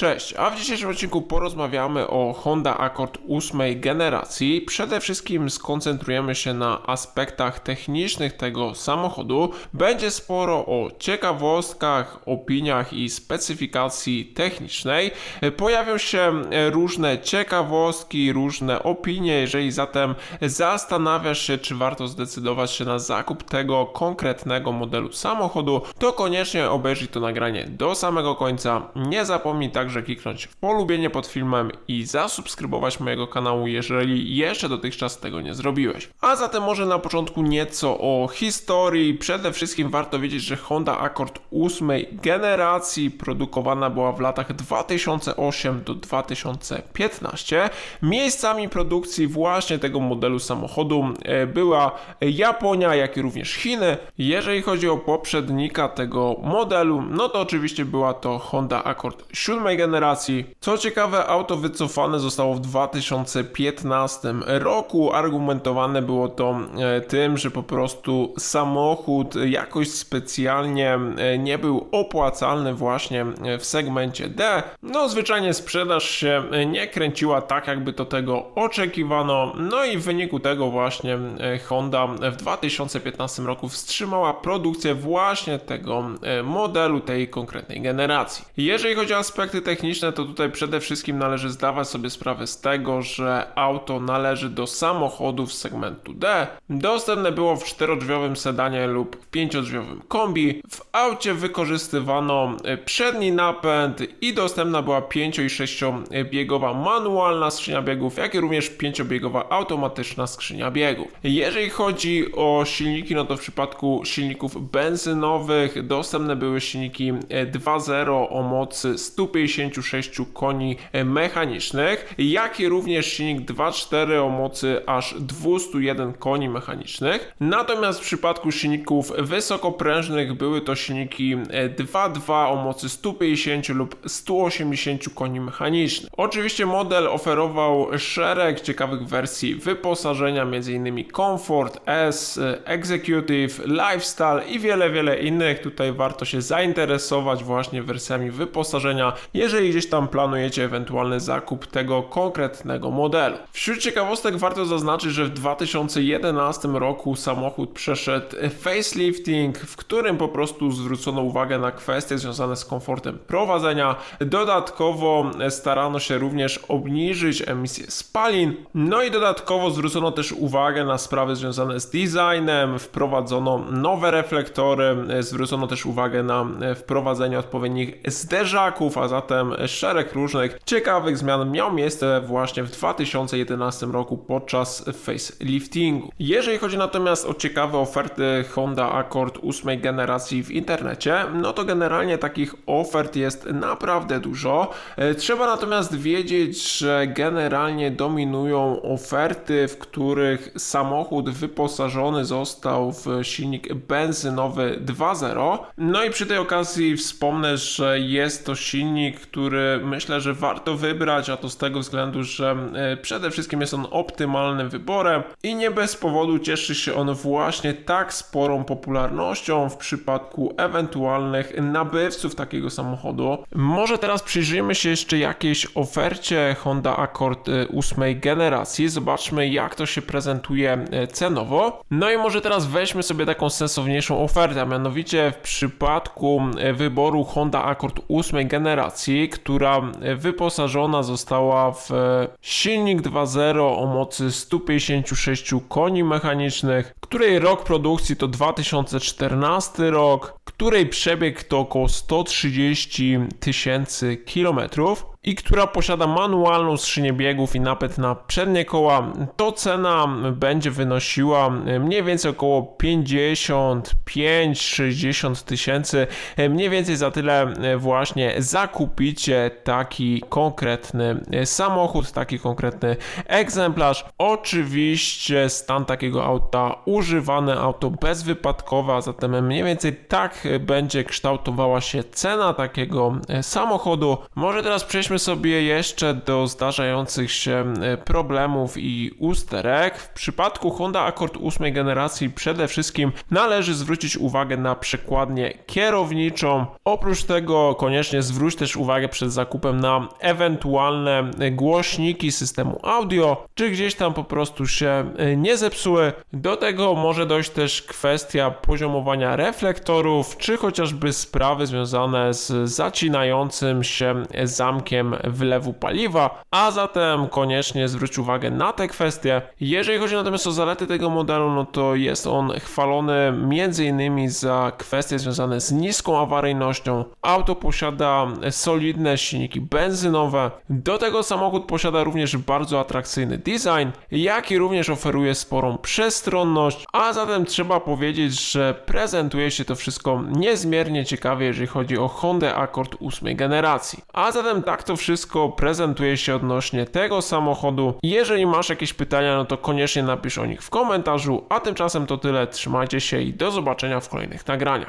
Cześć, a w dzisiejszym odcinku porozmawiamy o Honda Accord 8 generacji. Przede wszystkim skoncentrujemy się na aspektach technicznych tego samochodu. Będzie sporo o ciekawostkach, opiniach i specyfikacji technicznej. Pojawią się różne ciekawostki, różne opinie. Jeżeli zatem zastanawiasz się, czy warto zdecydować się na zakup tego konkretnego modelu samochodu, to koniecznie obejrzyj to nagranie do samego końca. Nie zapomnij także kliknąć w polubienie pod filmem i zasubskrybować mojego kanału, jeżeli jeszcze dotychczas tego nie zrobiłeś. A zatem może na początku nieco o historii. Przede wszystkim warto wiedzieć, że Honda Accord 8 generacji produkowana była w latach 2008 do 2015. Miejscami produkcji właśnie tego modelu samochodu e, była Japonia, jak i również Chiny. Jeżeli chodzi o poprzednika tego modelu, no to oczywiście była to Honda Accord 7 generacji. Co ciekawe, auto wycofane zostało w 2015 roku. Argumentowane było to e, tym, że po prostu samochód jakoś specjalnie e, nie był opłacalny właśnie e, w segmencie D. No, zwyczajnie sprzedaż się nie kręciła tak, jakby to tego oczekiwano. No i w wyniku tego właśnie Honda w 2015 roku wstrzymała produkcję właśnie tego modelu, tej konkretnej generacji. Jeżeli chodzi o aspekty techniczne, to tutaj przede wszystkim należy zdawać sobie sprawę z tego, że auto należy do samochodów segmentu D. Dostępne było w czterodrzwiowym sedanie lub w pięciodrzwiowym kombi. W aucie wykorzystywano e, przedni napęd i dostępna była 5 i 6-biegowa manualna skrzynia biegów, jak i również 5-biegowa automatyczna skrzynia biegów. Jeżeli chodzi o silniki, no to w przypadku silników benzynowych dostępne były silniki 2.0 o mocy 156 koni mechanicznych, jak i również silnik 2.4 o mocy aż 201 koni mechanicznych. Natomiast w przypadku silników wysokoprężnych były to silniki 2.2 o mocy 150 lub 180 koni mechanicznych. Oczywiście model oferował szereg ciekawych wersji wyposażenia, m.in. Comfort, S, Executive, Lifestyle i wiele, wiele innych. Tutaj warto się zainteresować właśnie wersjami wyposażenia, jeżeli gdzieś tam planujecie ewentualny zakup tego konkretnego modelu. Wśród ciekawostek warto zaznaczyć, że w 2011 roku samochód przeszedł facelifting, w którym po prostu zwrócono uwagę na kwestie związane z komfortem prowadzenia. Dodatkowo starano się również obniżyć emisję spalin. No i dodatkowo zwrócono też uwagę na sprawy związane z designem, wprowadzono nowe reflektory, zwrócono też uwagę na wprowadzenie odpowiednich zderzaków, a zatem szereg różnych ciekawych zmian miał miejsce właśnie w 2011 roku podczas faceliftingu. Jeżeli chodzi natomiast o ciekawe oferty Honda Accord 8 generacji w internecie, no to generalnie takich ofert jest naprawdę dużo. E, Trzeba natomiast wiedzieć, że generalnie dominują oferty, w których samochód wyposażony został w silnik benzynowy 2.0. No i przy tej okazji wspomnę, że jest to silnik, który myślę, że warto wybrać, a to z tego względu, że e, przede wszystkim jest on optymalnym wyborem i nie bez powodu cieszy się on właśnie tak sporą popularnością w przypadku ewentualnych nabywców takiego samochodu. Może teraz przyjrzyjmy się jeszcze jakiejś ofercie Honda Accord 8 generacji. Zobaczmy jak to się prezentuje e, cenowo. No i może teraz weźmy sobie taką sensowniejszą ofertę, a mianowicie w przypadku e, wyboru Honda Accord 8 generacji, która wyposażona została w silnik 2.0 o mocy 156 koni mechanicznych, której rok produkcji to 2014 rok, której przebieg to około 130 tysięcy kilometrów i która posiada manualną skrzynię biegów i napęd na przednie koła, to cena będzie wynosiła mniej więcej około 55-60 tysięcy. Mniej więcej za tyle właśnie zakupicie taki konkretny samochód, taki konkretny egzemplarz. Oczywiście stan takiego auta używane, auto bezwypadkowe, a zatem mniej więcej tak będzie kształtowała się cena takiego samochodu. Może teraz przejdźmy Przejdźmy sobie jeszcze do zdarzających się e, problemów i usterek. W przypadku Honda Accord 8 generacji przede wszystkim należy zwrócić uwagę na przekładnię kierowniczą. Oprócz tego koniecznie zwróć też uwagę przed zakupem na ewentualne głośniki systemu audio, czy gdzieś tam po prostu się e, nie zepsuły. Do tego może dojść też kwestia poziomowania reflektorów, czy chociażby sprawy związane z zacinającym się zamkiem wylewu paliwa, a zatem koniecznie zwróć uwagę na te kwestie. Jeżeli chodzi natomiast o zalety tego modelu, no to jest on chwalony m.in. za kwestie związane z niską awaryjnością. Auto posiada solidne silniki benzynowe. Do tego samochód posiada również bardzo atrakcyjny design, jak i również oferuje sporą przestronność, a zatem trzeba powiedzieć, że prezentuje się to wszystko niezmiernie ciekawie, jeżeli chodzi o Honda Accord 8 generacji. A zatem tak to wszystko prezentuje się odnośnie tego samochodu. Jeżeli masz jakieś pytania, no to koniecznie napisz o nich w komentarzu, a tymczasem to tyle. Trzymajcie się i do zobaczenia w kolejnych nagraniach.